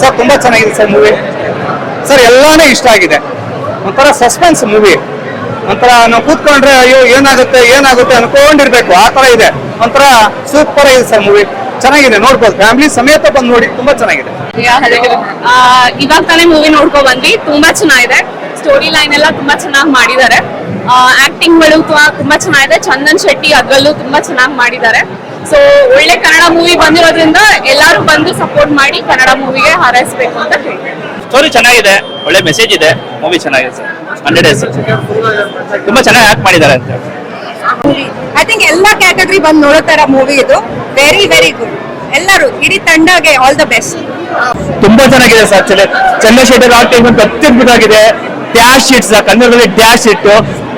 Sir, ತುಂಬಾ ಚೆನ್ನಾಗಿದೆ sir movie sir, ಎಲ್ಲಾನೇ ಇಷ್ಟ ಆಗಿದೆ. ಒಂಥರ ಸಸ್ಪೆನ್ಸ್ ಮೂವಿ ಒಂಥರ ನಾವು ಕೂತ್ಕೊಂಡ್ರೆ ಅಯ್ಯೋ, ಏನಾಗುತ್ತೆ ಏನಾಗುತ್ತೆ ಅನ್ಕೊಂಡಿರ್ಬೇಕು. ಆ ತರ ಇದೆ. ಒಂಥರ ಸೂಪರ್ ಆಗಿದೆ ಸರ್ ಮೂವಿ ಚೆನ್ನಾಗಿದೆ, ನೋಡ್ಬೋದು. ಫ್ಯಾಮಿಲಿ ಸಮೇತ ಬಂದು ನೋಡಿ, ತುಂಬಾ ಚೆನ್ನಾಗಿದೆ. ಇವಾಗ ತಾನೇ ಮೂವಿ ನೋಡ್ಕೊ ಬಂದ್ವಿ ತುಂಬಾ ಚೆನ್ನಾಗಿದೆ. ಸ್ಟೋರಿ ಲೈನ್ ಎಲ್ಲ ತುಂಬಾ ಚೆನ್ನಾಗಿ ಮಾಡಿದ್ದಾರೆ. ಆಕ್ಟಿಂಗ್ಗಳು ತು- ತುಂಬಾ ಚೆನ್ನಾಗಿದೆ. ಚಂದನ್ ಶೆಟ್ಟಿ ಅದ್ರಲ್ಲೂ ತುಂಬಾ ಚೆನ್ನಾಗಿ ಮಾಡಿದ್ದಾರೆ. ಸೊ ಒಳ್ಳೆ ಕನ್ನಡ ಮೂವಿ ಬಂದಿರೋದ್ರಿಂದ ಎಲ್ಲರೂ ಬಂದು ಸಪೋರ್ಟ್ ಮಾಡಿ ಕನ್ನಡ ಮೂವಿಗೆ ಹಾರೈಸ್ಬೇಕು ಅಂತ ಹೇಳ್ತೀನಿ ಸ್ಟೋರಿ ಚೆನ್ನಾಗಿದೆ ಒಳ್ಳೆ ಮೆಸೇಜ್ ಇದೆ ಮೂವಿ ಚೆನ್ನಾಗಿದೆ ಸರ್ ಹಂಡ್ರೆಡ್ ಡೇಸ್ ತುಂಬಾ ಚೆನ್ನಾಗಿ ಆಕ್ಟ್ ಮಾಡಿದ್ದಾರೆ ಅಂತ ಐ ಥಿಂಕ್ ಎಲ್ಲಾ ಕ್ಯಾಟಗರಿ ಬಂದು ನೋಡೋ ತರ ಮೂವಿ ಇದು. ವೆರಿ ವೆರಿ ಗುಡ್ ಎಲ್ಲರೂ ಇಡೀ ತಂಡಗೆ ಆಲ್ ದ ಬೆಸ್ಟ್ ತುಂಬಾ ಚೆನ್ನಾಗಿದೆ ಸರ್ ಚಂದ್ರಶೇಖರ್ ಅಂತ ಅತ್ಯದ್ಭುತವಾಗಿದೆ ಡ್ಯಾಶ್ ಇಟ್ಸ್ ಕನ್ನಡದಲ್ಲಿ ಡ್ಯಾಶ್ ಇಟ್ಟು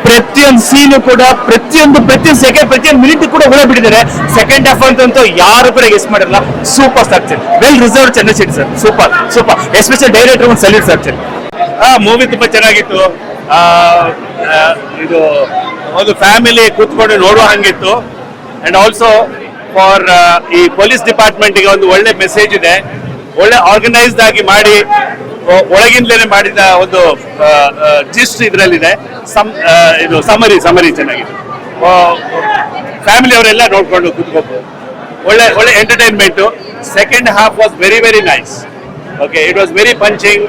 ಪ್ರತಿಯೊಂದು ಸೀನು ಕೂಡ, ಪ್ರತಿಯೊಂದು ಪ್ರತಿಯೊಂದು ಸೆಕೆಂಡ್ ಪ್ರತಿಯೊಂದು ಮಿನಿಟ್ ಕೂಡ ಹೊರ ಬಿಟ್ಟಿದ್ದಾರೆ. ಸೆಕೆಂಡ್ ಹಾಫ್ ಅಂತಂತೂ ಯಾರು ಕೂಡ ಗೆಸ್ ಮಾಡಿರಲ್ಲ. Super sir well reserve Chandrashekhar sir super super special director ಒಂದು ಸಲ್ಯೂಟ್ ಸರ್ ಆ ಮೂವಿ ತುಂಬಾ ಚೆನ್ನಾಗಿತ್ತು. ಇದು, ಒಂದು ಫ್ಯಾಮಿಲಿ ಕೂತ್ಕೊಂಡು ನೋಡುವ ಹಂಗಿತ್ತು. ಅಂಡ್ ಆಲ್ಸೋ ಫಾರ್ ಈ ಪೊಲೀಸ್ ಡಿಪಾರ್ಟ್ಮೆಂಟ್ಗೆ ಒಂದು ಒಳ್ಳೆ ಮೆಸೇಜ್ ಇದೆ. ಒಳ್ಳೆ ಆರ್ಗನೈಸ್ಡ್ ಆಗಿ ಮಾಡಿ ಒಳಗಿಂದಲೇ ಮಾಡಿದ ಒಂದು ಜಿಸ್ಟ್ ಇದರಲ್ಲಿದೆ. ಸಮ್ ಇದು ಸಮರಿ ಸಮರಿ ಚೆನ್ನಾಗಿದೆ. ಫ್ಯಾಮಿಲಿ ಅವರೆಲ್ಲ ನೋಡ್ಕೊಂಡು ಕುತ್ಕೋಬಹುದು ಒಳ್ಳೆ ಒಳ್ಳೆ entertainment second half was very very nice okay it was very punching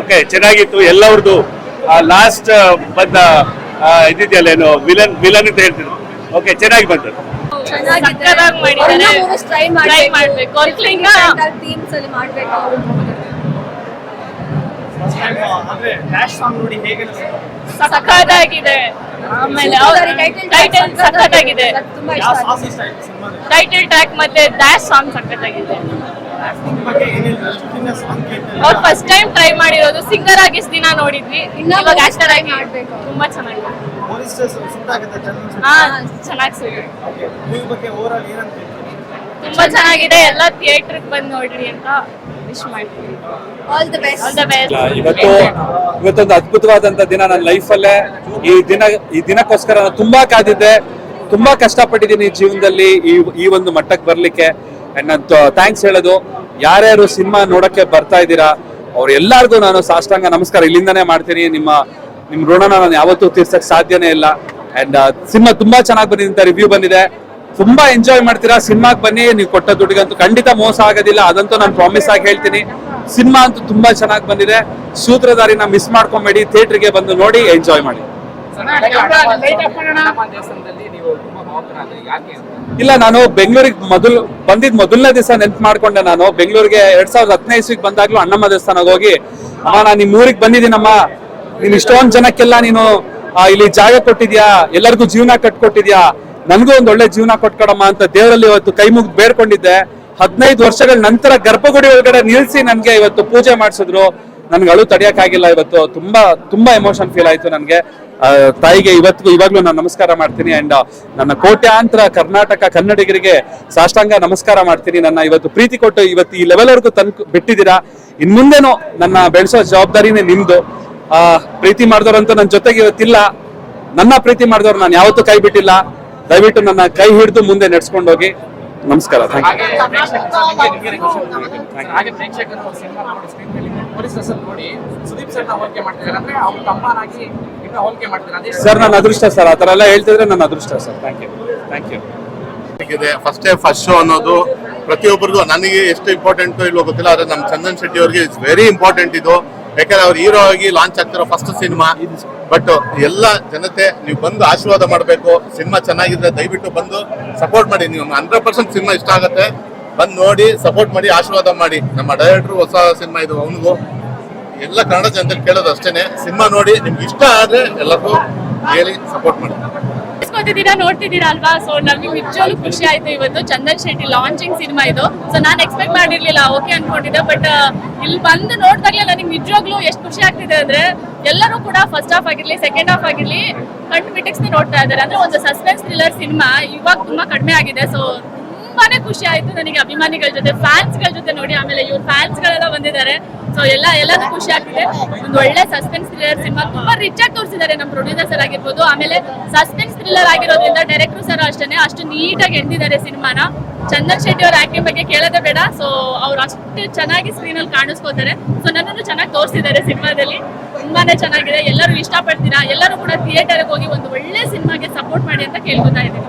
okay ಚೆನ್ನಾಗಿತ್ತು. ಎಲ್ಲವ್ರದ್ದು ಲಾಸ್ಟ್ ಬಂದ ಇದೆಯಲ್ಲ ಇದಿದೆಯಲ್ಲ ಏನು ವಿಲನ್ ವಿಲನ್ ಅಂತ ಹೇಳ್ತಿದ್ರು. ಓಕೆ ಚೆನ್ನಾಗಿ ಬಂತು. ಚೆನ್ನಾಗಿ ಮಾಡಿದ್ದಾರೆ. ಟ್ರೈ ಮಾಡ್ಬೇಕು ಅವ್ರಿಂದ ಥೀಮ್ಸ್ ಅಲ್ಲಿ ಮಾಡ್ಬೇಕು ಅಂದ್ರೆ ಡ್ಯಾಶ್ ಸಾಂಗ್ ನೋಡಿ ಹೇಗೆ ಸಕ್ಕತ್ತಾಗಿದೆ ಆಮೇಲೆ ಟೈಟಲ್ ಸಕ್ಕತ್ತಾಗಿದೆ ತುಂಬಾ ಯಾವ ಇಷ್ಟ ಆಯ್ತು ಸಿನಿಮಾದ ಟೈಟಲ್ ಟ್ರ್ಯಾಕ್ ಮತ್ತೆ ಡ್ಯಾಶ್ ಸಾಂಗ್ ಸಾಂಗ್ ಅವ್ರು ಫಸ್ಟ್ ಟೈಮ್ ಟ್ರೈ ಮಾಡಿರೋದು ಸಿಂಗರ್ ಆಗಿ ಇಷ್ಟ್ ದಿನ ನೋಡಿದ್ವಿ. ಇವಾಗ ಆಕ್ಟರ್ ಆಗಿ ಮಾಡ್ಬೇಕು. ತುಂಬಾ ಚೆನ್ನಾಗಿ ಹೇಳ್ತೀರಿ? ತುಂಬಾ ಚೆನ್ನಾಗಿದೆ. ಎಲ್ಲ ಥಿಯೇಟರ್ ಬಂದು ನೋಡ್ರಿ ಅಂತ ವಿಶ್ ಮಾಡ್ತೀನಿ all the best all the best ಇವತ್ತು ಇವತ್ತೊಂದು ಅದ್ಭುತವಾದಂತ ದಿನ ನನ್ನ ಲೈಫಲ್ಲೇ ಈ ದಿನ ಈ ದಿನಕ್ಕೋಸ್ಕರ ನಾನು ತುಂಬಾ ಕಾದಿದ್ದೆ. ತುಂಬಾ ಕಷ್ಟಪಟ್ಟಿದ್ದೀನಿ ಜೀವನದಲ್ಲಿ ಈ ಈ ಒಂದು ಮಟ್ಟಕ್ಕೆ ಬರ್ಲಿಕ್ಕೆ. ಅಂಡ್ ನಾನು ಥ್ಯಾಂಕ್ಸ್ ಹೇಳೋದು. ಯಾರ್ಯಾರು ಸಿನಿಮಾ ನೋಡಕ್ಕೆ ಬರ್ತಾ ಇದ್ದೀರಾ ಅವ್ರೆಲ್ಲರಿಗೂ ನಾನು ಸಾಷ್ಟಾಂಗ ನಮಸ್ಕಾರ. ಇಲ್ಲಿಂದನೇ ಮಾಡ್ತೀನಿ. ನಿಮ್ಮ ನಿಮ್ ಋಣನ ನಾನು ಯಾವತ್ತೂ ತೀರ್ಸಕ್ ಸಾಧ್ಯನೇ ಇಲ್ಲ. ಅಂಡ್ ಸಿನಿಮಾ ತುಂಬಾ ಚೆನ್ನಾಗಿ ಬಂದಿದೆ ಅಂತ ರಿವ್ಯೂ ಬಂದಿದೆ. ತುಂಬಾ ಎಂಜಾಯ್ ಮಾಡ್ತೀರಾ? ಸಿನಿಮಾಗೆ ಬನ್ನಿ, ನೀವು ಕೊಟ್ಟ ದುಡ್ಡಿಗಂತೂ ಖಂಡಿತ ಮೋಸ ಆಗೋದಿಲ್ಲ. ಅದಂತೂ ನಾನು ಪ್ರಾಮಿಸ್ ಆಗಿ ಹೇಳ್ತೀನಿ. ಸಿನಿಮಾ ಅಂತೂ ತುಂಬಾ ಚೆನ್ನಾಗಿ ಬಂದಿದೆ. ಸೂತ್ರಧಾರಿನ ಮಿಸ್ ಮಾಡ್ಕೊಂಬೇಡಿ. ಥಿಯೇಟರ್ಗೆ ಬಂದು ನೋಡಿ ಎಂಜಾಯ್ ಮಾಡಿ. ಇಲ್ಲ, ನಾನು ಬೆಂಗಳೂರಿಗೆ ಮೊದಲು ಬಂದಿದ್ ಮೊದಲನೇ ದಿವಸ ನೆನ್ಪು ಮಾಡ್ಕೊಂಡೆ ನಾನು. ಬೆಂಗಳೂರಿಗೆ ಎರಡ್ ಸಾವಿರದ ಹದಿನೈದು ಇಸ್ವಿಗೆ ಬಂದಾಗ್ಲೂ ಅಣ್ಣಮ್ಮ ದೇವಸ್ಥಾನಕ್ಕೆ ಹೋಗಿ, ಅಮ್ಮ, ನಾನು ನಿಮ್ ಊರಿಗೆ ಬಂದಿದ್ದೀನಮ್ಮ. ನೀನ್ ಇಷ್ಟೊಂದ್ ಜನಕ್ಕೆಲ್ಲ ನೀನು ಇಲ್ಲಿ ಜಾಗ ಕೊಟ್ಟಿದ್ಯಾ? ಎಲ್ಲರಿಗೂ ಜೀವನ ಕಟ್ಕೊಟ್ಟಿದ್ಯಾ? ನನ್ಗೂ ಒಂದು ಒಳ್ಳೆ ಜೀವನ ಕೊಟ್ಕೊಡಮ್ಮ ಅಂತ ದೇವರಲ್ಲಿ ಇವತ್ತು ಕೈ ಮುಗಿದು ಬೇಡ್ಕೊಂಡಿದ್ದೆ. ಹದಿನೈದು ವರ್ಷಗಳ ನಂತರ ಗರ್ಭಗುಡಿ ಒಳಗಡೆ ನಿಲ್ಸಿ ನನಗೆ ಇವತ್ತು ಪೂಜೆ ಮಾಡಿಸಿದ್ರು. ನನ್ಗೆ ಅಳು ತಡೆಯೋಕ್ಕಾಗಿಲ್ಲ ಇವತ್ತು. ತುಂಬಾ ತುಂಬಾ ಎಮೋಷನ್ ಫೀಲ್ ಆಯ್ತು ನನಗೆ. ತಾಯಿಗೆ ಇವತ್ತಿಗೂ ಇವಾಗ್ಲೂ ನಾನು ನಮಸ್ಕಾರ ಮಾಡ್ತೀನಿ ಅಂಡ್ ನನ್ನ ಕೋಟ್ಯಾಂತರ ಕರ್ನಾಟಕ ಕನ್ನಡಿಗರಿಗೆ ಸಾಷ್ಟಾಂಗ ನಮಸ್ಕಾರ ಮಾಡ್ತೀನಿ. ನನ್ನ ಇವತ್ತು ಪ್ರೀತಿ ಕೊಟ್ಟು ಇವತ್ತು ಈ ಲೆವೆಲ್ವರೆಗೂ ತನ್ಕ ಬಿಟ್ಟಿದ್ದೀರಾ. ಇನ್ ಮುಂದೆನೂ ನನ್ನ ಬೆಳೆಸೋ ಜವಾಬ್ದಾರಿನೇ ನಿಮ್ದು. ಆ, ಪ್ರೀತಿ ಮಾಡಿದವ್ರಂತೂ ನನ್ನ ಜೊತೆಗೆ ಇವತ್ತಿಲ್ಲ. ನನ್ನ ಪ್ರೀತಿ ಮಾಡಿದವ್ರು ನಾನು ಯಾವತ್ತೂ ಕೈ ಬಿಟ್ಟಿಲ್ಲ. ದಯವಿಟ್ಟು ನನ್ನ ಕೈ ಹಿಡಿದು ಮುಂದೆ ನಡ್ಸ್ಕೊಂಡು ಹೋಗಿ ನಮಸ್ಕಾರ ಸರ್ ಹೋಲಿಕೆ ಮಾಡ್ತಿದ್ದಾರೆ. ಅಂದ್ರೆ ಅವ್ರ ತಮ್ಮನಾಗಿ ಇನ್ನ ಹೋಲಿಕೆ ಮಾಡ್ತಾರೆ ಸರ್ ನನ್ನ ಅದೃಷ್ಟ ಸರ್ ಆ ಥರ ಎಲ್ಲ ಹೇಳ್ತಿದ್ರೆ ನನ್ನ ಅದೃಷ್ಟ sir thank you thank you ಇದೆ ಫಸ್ಟ್ ಡೇ ಫಸ್ಟ್ ಶೋ ಅನ್ನೋದು ಪ್ರತಿಯೊಬ್ಬರಿಗೂ ನನಗೆ ಎಷ್ಟು ಇಂಪಾರ್ಟೆಂಟ್ ಇಲ್ಲೋ ಗೊತ್ತಿಲ್ಲ ಆದ್ರೆ ನಮ್ಮ ಚಂದನ್ ಶೆಟ್ಟಿ ಅವ್ರಿಗೆ ಇಟ್ಸ್ ವೆರಿ ಇಂಪಾರ್ಟೆಂಟ್ ಇದು. ಯಾಕಂದ್ರೆ ಅವ್ರು ಹೀರೋ ಆಗಿ ಲಾಂಚ್ ಆಗ್ತಿರೋ ಫಸ್ಟ್ ಸಿನಿಮಾ ಬಟ್ ಎಲ್ಲ ಜನತೆ, ನೀವು ಬಂದು ಆಶೀರ್ವಾದ ಮಾಡಬೇಕು. ಸಿನಿಮಾ ಚೆನ್ನಾಗಿದ್ರೆ ದಯವಿಟ್ಟು ಬಂದು ಸಪೋರ್ಟ್ ಮಾಡಿ. ನೀವು ಹಂಡ್ರೆಡ್ ಪರ್ಸೆಂಟ್ ಸಿನಿಮಾ ಇಷ್ಟ ಆಗುತ್ತೆ. ಬಂದು ನೋಡಿ ಸಪೋರ್ಟ್ ಮಾಡಿ, ಆಶೀರ್ವಾದ ಮಾಡಿ. ನಮ್ಮ ಡೈರೆಕ್ಟ್ರು ಹೊಸ ಸಿನಿಮಾ ಇದು, ಅವನಿಗೂ. ಎಲ್ಲ ಕನ್ನಡ ಜನತೆ ಕೇಳೋದು ಅಷ್ಟೇನೆ. ಸಿನಿಮಾ ನೋಡಿ, ನಿಮ್ಗೆ ಇಷ್ಟ ಆದರೆ ಎಲ್ಲರಿಗೂ ಹೇಳಿ ಸಪೋರ್ಟ್ ಮಾಡಿ. ಇಸ್ಕೊತಿದ್ದೀರಾ ನೋಡ್ತಿದ್ದೀರಾ ಅಲ್ವಾ? ಸೊ ನಮ್ಗೆ ನಿಜವಾಗ್ಲೂ ಖುಷಿ ಆಯ್ತು ಇವತ್ತು. ಚಂದನ್ ಶೆಟ್ಟಿ ಲಾಂಚಿಂಗ್ ಸಿನಿಮಾ ಇದು. ಸೊ ನಾನು ಎಕ್ಸ್ಪೆಕ್ಟ್ ಮಾಡಿರ್ಲಿಲ್ಲ ಓಕೆ ಅನ್ಕೊಂಡಿದ್ದೆ ಬಟ್ ಇಲ್ಲಿ ಬಂದು ನೋಡಿದಾಗಲೇ ನನಗೆ ನಿಜವಾಗ್ಲೂ ಎಷ್ಟು ಖುಷಿ ಆಗ್ತಿದೆ ಅಂದ್ರೆ, ಎಲ್ಲರೂ ಕೂಡ ಫಸ್ಟ್ ಹಾಫ್ ಆಗಿರ್ಲಿ ಸೆಕೆಂಡ್ ಹಾಫ್ ಆಗಿರ್ಲಿ, ಕಣ್ಣು ಮಿಟಿಕ್ಸ್ ನೋಡ್ತಾ ಇದ್ದಾರೆ. ಅಂದ್ರೆ ಒಂದು ಸಸ್ಪೆನ್ಸ್ ಥ್ರಿಲ್ಲರ್ ಸಿನಿಮಾ ಇವಾಗ ತುಂಬಾ ಕಡಿಮೆ ಆಗಿದೆ. ಸೊ ತುಂಬಾನೇ ಖುಷಿ ಆಯ್ತು ನನಗೆ ಅಭಿಮಾನಿಗಳ ಜೊತೆ ಫ್ಯಾನ್ಸ್ಗಳ ಜೊತೆ ನೋಡಿ ಆಮೇಲೆ ಇವ್ರ ಫ್ಯಾನ್ಸ್ ಗಳೆಲ್ಲ ಬಂದಿದ್ದಾರೆ. ಸೊ ಎಲ್ಲ, ಎಲ್ಲದೂ ಖುಷಿ ಆಗ್ತಿದೆ. ಒಂದು ಒಳ್ಳೆ ಸಸ್ಪೆನ್ಸ್ ಥ್ರಿಲ್ಲರ್ ಸಿನಿಮಾ. ತುಂಬಾ ರಿಚ್ ಆಗಿ ತೋರಿಸಿದ್ದಾರೆ ನಮ್ಮ ಪ್ರೊಡ್ಯೂಸರ್ ಸರ್ ಆಗಿರ್ಬೋದು. ಆಮೇಲೆ ಸಸ್ಪೆನ್ಸ್ ಥ್ರಿಲ್ಲರ್ ಆಗಿರೋದ್ರಿಂದ ಡೈರೆಕ್ಟರ್ ಸರ್ ಅಷ್ಟೇ ಅಷ್ಟು ನೀಟಾಗಿ ಎಣ್ದಿದ್ದಾರೆ ಸಿನಿಮಾನ. ಚಂದನ್ ಶೆಟ್ಟಿ ಅವ್ರ ಆಕ್ಟಿಂಗ್ ಬಗ್ಗೆ ಕೇಳೋದೇ ಬೇಡ. ಸೊ ಅವ್ರು ಅಷ್ಟು ಚೆನ್ನಾಗಿ ಸ್ಕ್ರೀನ್ ಅಲ್ಲಿ ಕಾಣಿಸ್ಕೋತಾರೆ. ಸೊ ನನ್ನನ್ನು ಚೆನ್ನಾಗಿ ತೋರಿಸಿದ್ದಾರೆ ಸಿನಿಮಾದಲ್ಲಿ. ತುಂಬಾನೇ ಚೆನ್ನಾಗಿದೆ. ಎಲ್ಲರೂ ಇಷ್ಟಪಡ್ತೀರಾ? ಎಲ್ಲರೂ ಕೂಡ ಥಿಯೇಟರ್ಗೆ ಹೋಗಿ ಒಂದು ಒಳ್ಳೆ ಸಿನಿಮಾಗೆ ಸಪೋರ್ಟ್ ಮಾಡಿ ಅಂತ ಕೇಳ್ಕೊತಾ ಇದ್ದೀನಿ.